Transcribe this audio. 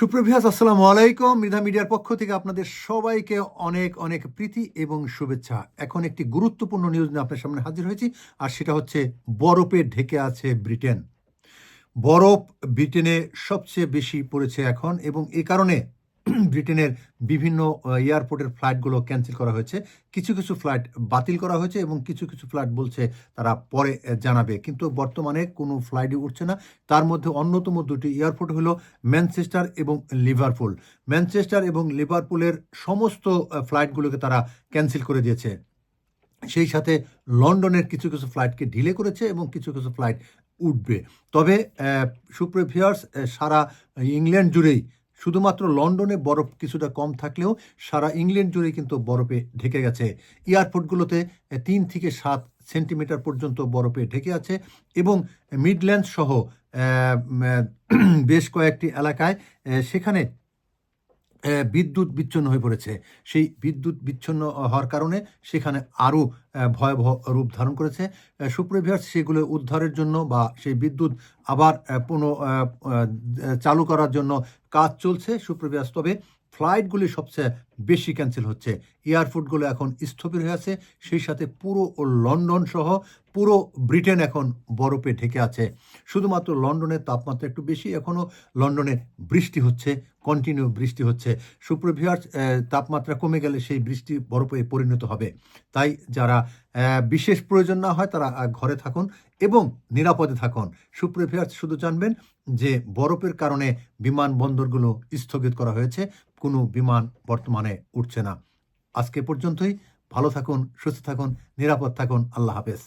সুপ্রভিয়াস আসসালামু আলাইকুম। মৃধা মিডিয়ার পক্ষ থেকে আপনাদের সবাইকে অনেক অনেক প্রীতি এবং শুভেচ্ছা। এখন একটি গুরুত্বপূর্ণ নিউজ নিয়ে আপনার সামনে হাজির হয়েছি, আর সেটা হচ্ছে বরফে ঢেকে আছে ব্রিটেন। বরফ ব্রিটেনে সবচেয়ে বেশি পড়েছে এখন এবং এ কারণে ব্রিটেনের বিভিন্ন এয়ারপোর্টের ফ্লাইটগুলো ক্যান্সেল করা হয়েছে। কিছু কিছু ফ্লাইট বাতিল করা হয়েছে এবং কিছু কিছু ফ্লাইট বলছে তারা পরে জানাবে। কিন্তু বর্তমানে কোনো ফ্লাইটই উঠছে না। তার মধ্যে অন্যতম দুটি এয়ারপোর্ট হলো ম্যানচেস্টার এবং লিভারপুল। ম্যানচেস্টার এবং লিভারপুলের সমস্ত ফ্লাইটগুলোকে তারা ক্যান্সেল করে দিয়েছে। সেই সাথে লন্ডনের কিছু কিছু ফ্লাইটকে ঢিলে করেছে এবং কিছু কিছু ফ্লাইট উঠবে। তবে সুপ্রিভিয়ার্স সারা ইংল্যান্ড জুড়েই শুধুমাত্র লন্ডনে বরফ কিছুটা কম থাকলেও সারা ইংল্যান্ড জুড়ে কিন্তু বরফে ঢেকে গেছে। এয়ারপোর্টগুলোতে তিন থেকে সাত সেন্টিমিটার পর্যন্ত বরফে ঢেকে আছে এবং মিডল্যান্ড সহ বেশ কয়েকটি এলাকায় সেখানে বিদ্যুৎ বিচ্ছিন্ন হয়ে পড়েছে। সেই বিদ্যুৎ বিচ্ছিন্ন হওয়ার কারণে সেখানে আরও ভয়াবহ রূপ ধারণ করেছে। সুপ্রিভিয়ার্স সেগুলো উদ্ধারের জন্য বা সেই বিদ্যুৎ আবার পুনঃ চালু করার জন্য কাজ চলছে। সুপ্রিভিয়ার্স তবে ফ্লাইটগুলি সবচেয়ে বেশি ক্যান্সেল হচ্ছে। এয়ারপোর্টগুলো এখন স্থবির হয়ে আছে, সেই সাথে পুরো লন্ডন সহ পুরো ব্রিটেন এখন বরফে ঢেকে আছে। শুধুমাত্র লন্ডনের তাপমাত্রা একটু বেশি এখনও লন্ডনে বৃষ্টি হচ্ছে কন্টিনিউ বৃষ্টি হচ্ছে। সুপ্রভিয়ার্স তাপমাত্রা কমে গেলে সেই বৃষ্টি বরফে পরিণত হবে। তাই যারা বিশেষ প্রয়োজন না হয় তারা ঘরে থাকুন এবং নিরাপদে থাকুন। সুপ্রভিয়ার্স শুধু জানবেন যে বরফের কারণে বিমানবন্দরগুলো স্থগিত করা হয়েছে। কোনো বিমান বর্তমানে উঠছে না। আজকে পর্যন্তই ভালো থাকুন সুস্থ থাকুন নিরাপদ থাকুন। আল্লাহ হাফেজ।